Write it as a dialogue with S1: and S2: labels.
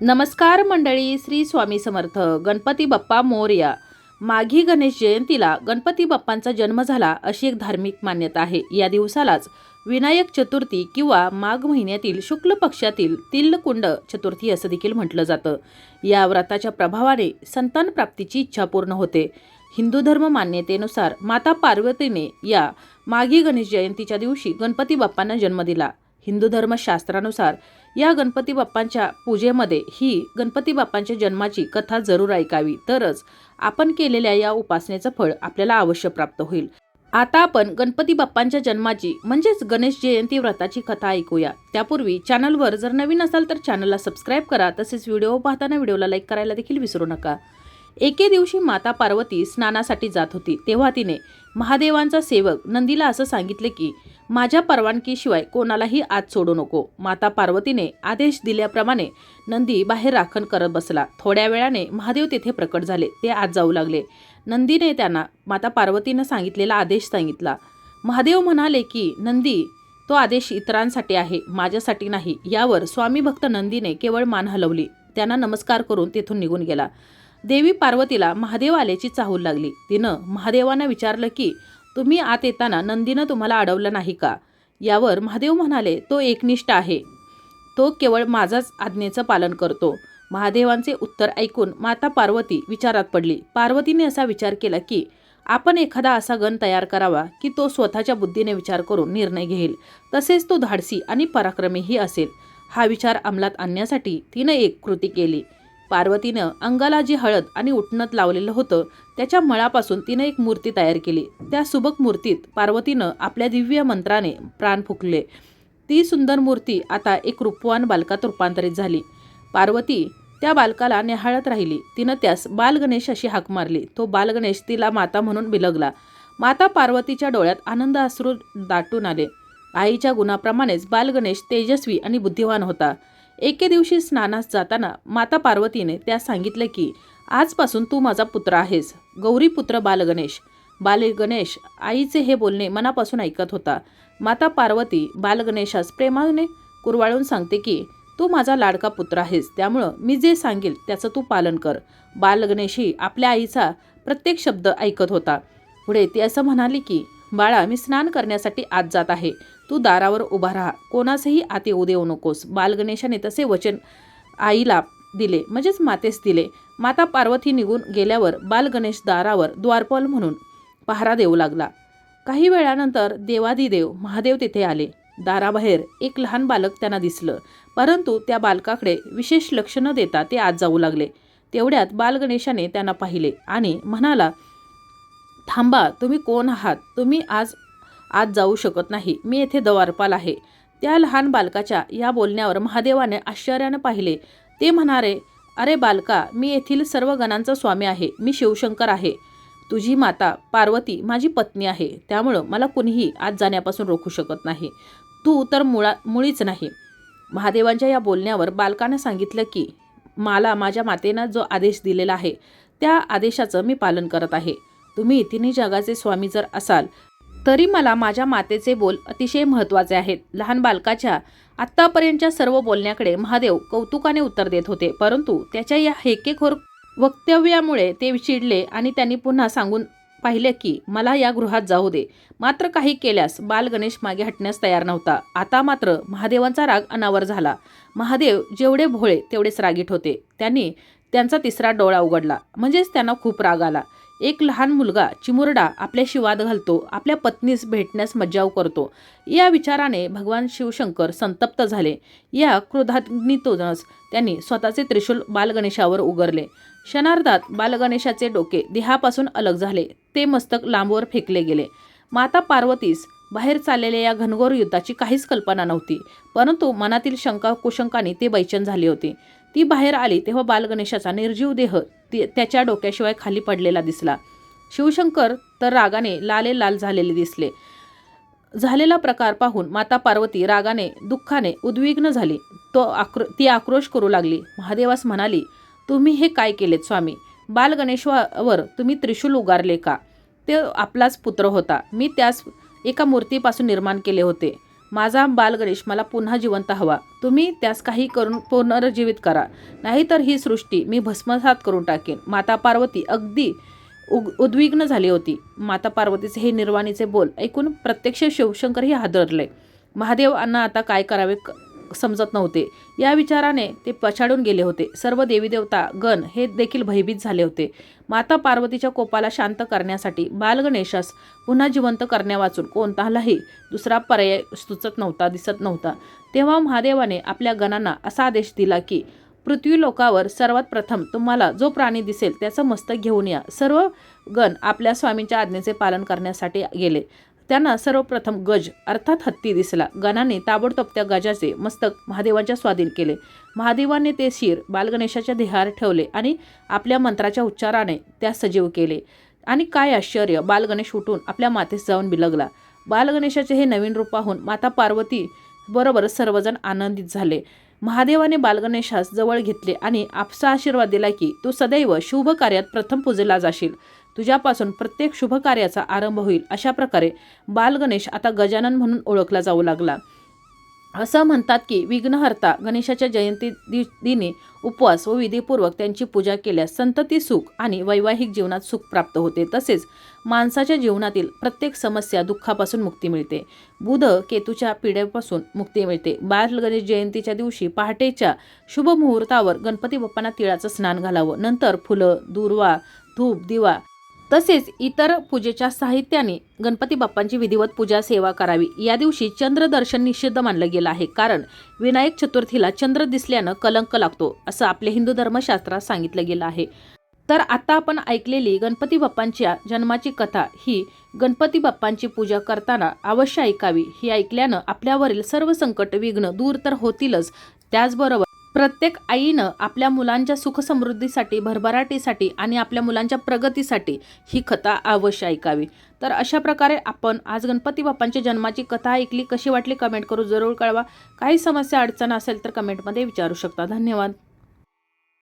S1: नमस्कार मंडळी श्री स्वामी समर्थ गणपती बाप्पा मोरया. माघी गणेश जयंतीला गणपती बाप्पांचा जन्म झाला अशी एक धार्मिक मान्यता आहे. या दिवसालाच विनायक चतुर्थी किंवा माघ महिन्यातील शुक्ल पक्षातील तिल्लकुंड चतुर्थी असं देखील म्हटलं जातं. या व्रताच्या प्रभावाने संतान प्राप्तीची इच्छा पूर्ण होते. हिंदू धर्म मान्यतेनुसार माता पार्वतीने या माघी गणेश जयंतीच्या दिवशी गणपती बाप्पांना जन्म दिला. हिंदू धर्मशास्त्रानुसार या गणपती बाप्पांच्या पूजेमध्ये ही गणपती बाप्पांच्या जन्माची कथा जरूर ऐकावी. तरच आपण केलेल्या या उपासनेचं फळ आपल्याला अवश्य प्राप्त होईल. आता आपण गणपती बाप्पांच्या जन्माची म्हणजेच गणेश जयंती व्रताची कथा ऐकूया. त्यापूर्वी चॅनलवर जर नवीन असाल तर चॅनलला सबस्क्राईब करा तसेच व्हिडिओ पाहताना व्हिडिओला लाईक करायला देखील विसरू नका. एके दिवशी माता पार्वती स्नानासाठी जात होती. तेव्हा तिने महादेवांचा सेवक नंदीला असं सांगितले की माझ्या परवानगीशिवाय कोणालाही आत सोडू नको. माता पार्वतीने आदेश दिल्याप्रमाणे नंदी बाहेर राखण करत बसला. थोड्या वेळाने महादेव तेथे प्रकट झाले. ते आत जाऊ लागले. नंदीने त्यांना माता पार्वतीनं सांगितलेला आदेश सांगितला. महादेव म्हणाले की नंदी तो आदेश इतरांसाठी आहे माझ्यासाठी नाही. यावर स्वामी भक्त नंदीने केवळ मान हलवली. त्यांना नमस्कार करून तेथून निघून गेला. देवी पार्वतीला महादेव आल्याची चाहूल लागली. तिनं महादेवांना विचारलं की तुम्ही आत येताना नंदीनं तुम्हाला अडवलं नाही का? यावर महादेव म्हणाले तो एकनिष्ठ आहे. तो केवळ माझाच आज्ञेचं पालन करतो. महादेवांचे उत्तर ऐकून माता पार्वती विचारात पडली. पार्वतीने असा विचार केला की आपण एखादा असा गण तयार करावा की तो स्वतःच्या बुद्धीने विचार करून निर्णय घेईल. तसेच तो धाडसी आणि पराक्रमीही असेल. हा विचार अंमलात आणण्यासाठी तिनं एक कृती केली. पार्वतीनं अंगाला जी हळद आणि उटणत लावलेलं होतं त्याच्या मळापासून तिनं एक मूर्ती तयार केली. त्या सुबक मूर्तीत पार्वतीनं आपल्या दिव्य मंत्राने प्राण फुकले. ती सुंदर मूर्ती आता एक रूपवान बालकात रूपांतरित झाली. पार्वती त्या बालकाला निहाळत राहिली. तिनं त्यास बालगणेश अशी हाक मारली. तो बालगणेश तिला माता म्हणून बिलगला. माता पार्वतीच्या डोळ्यात आनंद अश्रू दाटून आले. आईच्या गुणाप्रमाणेच बालगणेश तेजस्वी आणि बुद्धिवान होता. एके दिवशी स्नानास जाताना माता पार्वतीने त्यास सांगितले की आजपासून तू माझा पुत्र आहेस. गौरीपुत्र बालगणेश. बालगणेश आईचे हे बोलणे मनापासून ऐकत होता. माता पार्वती बालगणेशास प्रेमाने कुरवाळून सांगते की तू माझा लाडका पुत्र आहेस. त्यामुळं मी जे सांगेल त्याचं तू पालन कर. बालगणेशही आपल्या आईचा प्रत्येक शब्द ऐकत होता. पुढे ती असं म्हणाली की बाळा मी स्नान करण्यासाठी आत जात आहे. तू दारावर उभा राहा. कोणासही आत येऊ देऊ नकोस. बालगणेशाने तसे वचन आईला दिले म्हणजेच मातेस दिले. माता पार्वती निघून गेल्यावर बालगणेश दारावर द्वारपाल म्हणून पहारा देऊ लागला. काही वेळानंतर देवादिदेव महादेव तिथे आले. दाराबाहेर एक लहान बालक त्यांना दिसलं. परंतु त्या बालकाकडे विशेष लक्ष न देता ते आत जाऊ लागले. तेवढ्यात बालगणेशाने त्यांना पाहिले आणि म्हणाला थांबा तुम्ही कोण आहात? तुम्ही आज आत जाऊ शकत नाही. मी येथे द्वारपाल आहे. त्या लहान बालकाच्या या बोलण्यावर महादेवाने आश्चर्यानं पाहिले. ते म्हणारे अरे बालका मी येथील सर्व गणांचा स्वामी आहे. मी शिवशंकर आहे. तुझी माता पार्वती माझी पत्नी आहे. त्यामुळं मला कुणीही आत जाण्यापासून रोखू शकत नाही. तू तर मुळा मुळीच नाही. महादेवांच्या या बोलण्यावर बालकानं सांगितलं की मला माझ्या मातेनं जो आदेश दिलेला आहे त्या आदेशाचं मी पालन करत आहे. तुम्ही तिन्ही जगाचे स्वामी जर असाल तरी मला माझ्या मातेचे बोल अतिशय महत्त्वाचे आहेत. लहान बालकाच्या आत्तापर्यंतच्या सर्व बोलण्याकडे महादेव कौतुकाने उत्तर देत होते. परंतु त्याच्या या हेकेखोर वक्तव्यामुळे ते चिडले आणि त्यांनी पुन्हा सांगून पाहिले की मला या गृहात जाऊ दे. मात्र काही केल्यास बाल गणेश मागे हटण्यास तयार नव्हता. आता मात्र महादेवांचा राग अनावर झाला. महादेव जेवढे भोळे तेवढेच रागीट होते. त्यांनी त्यांचा तिसरा डोळा उघडला. म्हणजेच त्यांना खूप राग आला. एक लहान मुलगा चिमुरडा आपल्याशी वाद घालतो आपल्या पत्नीस भेटण्यास मज्जाव करतो. या विचाराने भगवान शिवशंकर संतप्त झाले. या क्रोधाग्नीतूनच त्यांनी स्वतःचे त्रिशूल बालगणेशावर उगरले क्षणार्धात बालगणेशाचे डोके देहापासून अलग झाले. ते मस्तक लांबवर फेकले गेले. माता पार्वतीस बाहेर चाललेल्या या घनघोर युद्धाची काहीच कल्पना नव्हती. परंतु मनातील शंका कुशंकाने ते बैचन झाले होते. ती बाहेर आली तेव्हा बालगणेशाचा निर्जीव देह त्याच्या डोक्याशिवाय खाली पडलेला दिसला. शिवशंकर तर रागाने लाले लाल झालेले दिसले. झालेला प्रकार पाहून माता पार्वती रागाने दुःखाने उद्विग्न झाली. तो आक्रो ती आक्रोश करू लागली. महादेवास म्हणाली तुम्ही हे काय केलेत स्वामी? बालगणेशावर तुम्ही त्रिशूल उगारले का? ते आपलाच पुत्र होता. मी त्यास एका मूर्तीपासून निर्माण केले होते. माझा बालगणेश मला पुन्हा जिवंत हवा. तुम्ही त्यास काही करून पुनर्जीवित करा. नाहीतर ही सृष्टी मी भस्मसात करून टाकेन. माता पार्वती अगदी उग उद्विग्न झाली होती. माता पार्वतीचे हे निर्वाणीचे बोल ऐकून प्रत्यक्ष शिवशंकरही हादरले. महादेवांना आता काय करावे? समजत नव्हते. या विचाराने ते पछाडून गेले होते. सर्व देवीदेवता गण हे देखील भयभीत झाले होते. माता पार्वतीच्या कोपाला शांत करण्यासाठी बालगणेशास पुन्हा जिवंत करण्यावाचून कोणतालाही कोणताही दुसरा पर्याय सुचत नव्हता दिसत नव्हता. तेव्हा महादेवाने आपल्या गणांना असा आदेश दिला की पृथ्वी लोकावर सर्वात प्रथम तुम्हाला जो प्राणी दिसेल त्याचं मस्तक घेऊन या. सर्व गण आपल्या स्वामींच्या आज्ञेचे पालन करण्यासाठी गेले. त्यांना सर्वप्रथम गज अर्थात हत्ती दिसला. गणाने ताबडतोब त्या गजाचे मस्तक महादेवांच्या स्वाधीन केले. महादेवाने ते शिर बालगणेशाच्या देहावर ठेवले आणि आपल्या मंत्राच्या उच्चाराने त्या सजीव केले. आणि काय आश्चर्य बालगणेश उठून आपल्या मातेस जाऊन बिलगला. बालगणेशाचे हे नवीन रूप पाहून माता पार्वती बरोबर सर्वजण आनंदित झाले. महादेवाने बालगणेशास जवळ घेतले आणि आपसा आशीर्वाद दिला की तू सदैव शुभ कार्यात प्रथम पूजला जाशील. तुझ्यापासून प्रत्येक शुभ कार्याचा आरंभ होईल. अशा प्रकारे बालगणेश आता गजानन म्हणून ओळखला जाऊ लागला. असं म्हणतात की विघ्नहर्ता गणेशाच्या जयंती दि दिनी उपवास व विधीपूर्वक त्यांची पूजा केल्यास संतती सुख आणि वैवाहिक जीवनात सुख प्राप्त होते. तसेच माणसाच्या जीवनातील प्रत्येक समस्या दुःखापासून मुक्ती मिळते. बुध केतूच्या पिढ्यापासून मुक्ती मिळते. बाल गणेश जयंतीच्या दिवशी पहाटेच्या शुभ मुहूर्तावर गणपती बाप्पांना तिळाचं स्नान घालावं. नंतर फुलं दुर्वा धूप दिवा तसेच इतर पूजेच्या साहित्याने गणपती बाप्पांची विधिवत पूजा सेवा करावी. या दिवशी चंद्रदर्शन निषिद्ध मानलं गेलं आहे. कारण विनायक चतुर्थीला चंद्र दिसल्यानं कलंक लागतो असं आपल्या हिंदू धर्मशास्त्रात सांगितलं गेलं आहे. तर आता आपण ऐकलेली गणपती बाप्पांच्या जन्माची कथा ही गणपती बाप्पांची पूजा करताना अवश्य ऐकावी. ही ऐकल्यानं आपल्यावरील सर्व संकट विघ्न दूर तर होतीलच. त्याचबरोबर प्रत्येक आईनं आपल्या मुलांच्या सुखसमृद्धीसाठी भरभराटीसाठी आणि आपल्या मुलांच्या प्रगतीसाठी ही कथा अवश्य ऐकावी. तर अशा प्रकारे आपण आज गणपती बाप्पांच्या जन्माची कथा ऐकली. कशी वाटली कमेंट करू जरूर कळवा. काही समस्या अडचण असेल तर कमेंटमध्ये विचारू शकता. धन्यवाद.